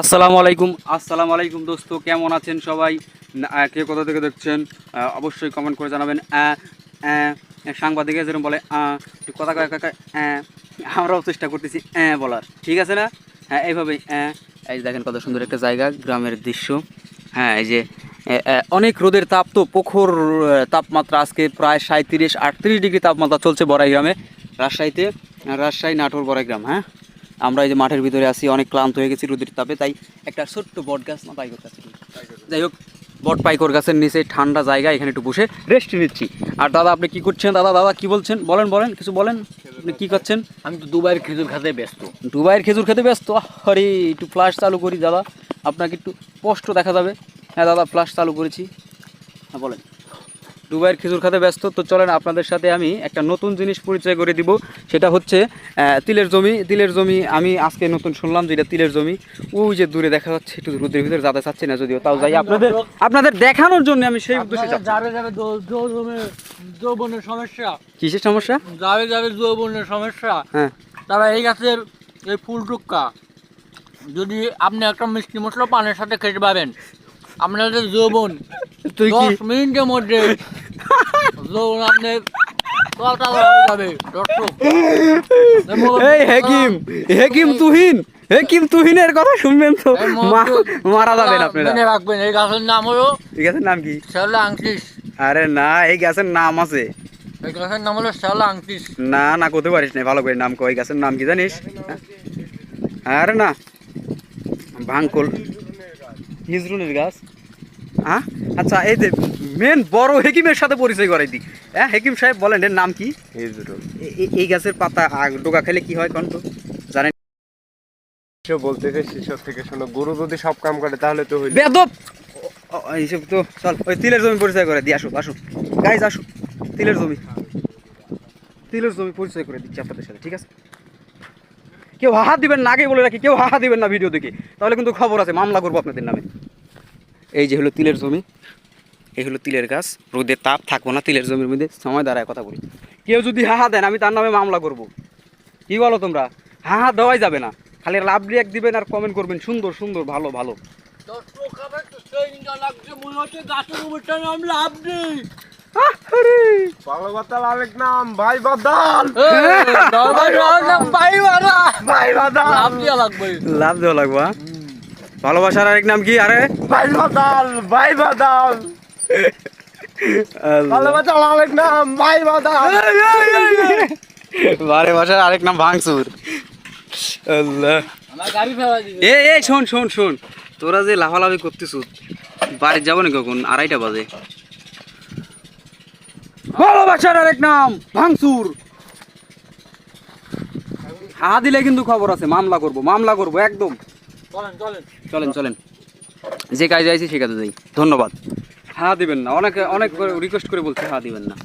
আসসালামু আলাইকুম। আসসালামু আলাইকুম দোস্ত, কেমন আছেন সবাই? কে কোথা থেকে দেখছেন? অবশ্যই কমেন্ট করে জানাবেন। সাংবাদিকে যেরকম বলে কথা কাকা আমরাও চেষ্টা করতেছি বলার। ঠিক আছে না? হ্যাঁ এইভাবেই এই দেখেন কত সুন্দর একটা জায়গা, গ্রামের দৃশ্য। হ্যাঁ এই যে অনেক রোদের তাপ তো, প্রখর তাপমাত্রা আজকে প্রায় সাঁত্রিশ আটত্রিশ ডিগ্রি তাপমাত্রা চলছে বড়াই গ্রামে, রাজশাহীতে, রাজশাহী নাটোর বড়াই গ্রাম হ্যাঁ? আমরা এই যে মাঠের ভিতরে আসি অনেক ক্লান্ত হয়ে গেছি রোদের তাপে তাই একটা ছোট্ট বট গাছ না পাইকর গাছ যাই হোক বট পাইকর গাছের নিচে ঠান্ডা জায়গা এখানে একটু বসে রেস্ট নিচ্ছি। আর দাদা আপনি কি করছেন? দাদা দাদা কি বলছেন? বলেন বলেন কিছু বলেন। আপনি কি করছেন? আমি তো দুবাইয়ের খেজুর খেতে ব্যস্ত। দুবাইয়ের খেজুর খেতে ব্যস্ত? আরে একটু ফ্লাশ চালু করি দাদা। আপনাকে একটু স্পষ্ট দেখা যাবে। হ্যাঁ দাদা ফ্লাশ চালু করেছি। হ্যাঁ বলেন। দুবাইয়ের খেজুর খাতে ব্যস্ত তো চলেন আপনাদের সাথে আমি একটা নতুন জিনিস পরিচয় করে দিব। সেটা হচ্ছে তিলের জমি। তিলের জমি আমি আজকে নতুন শুনলাম যে এটা তিলের জমি। ওই যে দূরে দেখা যাচ্ছে একটু রোদের ভিতরে যাতে চাচ্ছি না যদিও তাও যাই। আপনাদের আপনাদের দেখানোর জন্য আমি সেই উদ্দেশ্যে যাবে যাবে যৌবনের সমস্যা। কিসের সমস্যা? যাবে যাবে যৌবনের সমস্যা। হ্যাঁ। তারপর এই গাছের এই ফুল টুক্কা। যদি আপনি একটা মিষ্টি মশলা পানের সাথে খেতে পাবেন আপনাদের যৌবন দশ মিনিটের মধ্যে এই হেকিম হেকিম তুহিন হেকিম তুহিনের কথা শুনবেন তো। এই মা- মন্ত্র- মারা যাবেন আপনারা। রাখবেন। এই গাছের নাম হলো এই গাছের নাম কি? শ্যাওলা আংটিস। আরে না এই গাছের নাম আছে। এই গাছের নাম হলো শ্যাওলা আংটিস। না না করতে পারিস না ভালো করে নাম কই গাছের নাম কি জানিস? হ্যাঁ? আরে না ভাঙ্কল। হিজরুনের গাছ। হ্যাঁ আচ্ছা এই যে মেন বড় হেকিমের সাথে পরিচয় করাই দিই। হ্যাঁ হেকিম সাহেব বলেন এর নাম কি? এই গাছের পাতা ডোকা খেলে কি হয় কন্ত জানেন? সে বলতেছে শিশু থেকে শোনো গরু যদি সব কাম করে তাহলে তো বেদব! এইসব তো চল ওই তিলের জমি পরিচয় করে দিই আসো আসো। গাইজ আসো তিলের জমি। তিলের জমি পরিচয় করে দিচ্ছি আপনাদের সাথে ঠিক আছে? কেউ হাহা দিবেন না আগে বলে রাখি কেউ হাহা দিবেন না ভিডিও দেখে। তাহলে কিন্তু খবর আছে মামলা করব আপনাদের নামে। এই যে হলো তিলের জমি এই হলো তিলের গাছ। রোদের তাপ থাকব না তিলের জমির মধ্যে সময় দাঁড়ায় কথা বলি। কেউ যদি হাহা দেন আমি তার নামে মামলা করব। কি বলো তোমরা? হাহা দেওয়াই যাবে না। খালি লাভ রিয়াক দিবেন আর কমেন্ট করবেন। সুন্দর সুন্দর ভালো ভালো। মনে লাভ দেওয়া লাগবা। ভালোবাসার আরেক নাম কি? আরে? ভাই বাদাল ভাই বাদাল। আরেক নাম ভাই বাদাল। বারে বাসার আরেক নাম ভাঙচুর। আল্লাহ। আমার গাড়ি ফেলা দিবে। এ এ শোন শোন শোন। তোরা যে লাফালাফি করতেছ বাড়ি যাব না কখন? আড়াইটা বাজে। ভালোবাসার আরেক নাম ভাঙচুর। হা দিলে কিন্তু খবর আছে মামলা করব মামলা করব একদম। চলেন চলেন। যে কাজে আইছি সে কাজে যাই। ধন্যবাদ। হ্যাঁ দিবেন না। অনেকে অনেক রিকোয়েস্ট করে বলছে হ্যাঁ দিবেন না।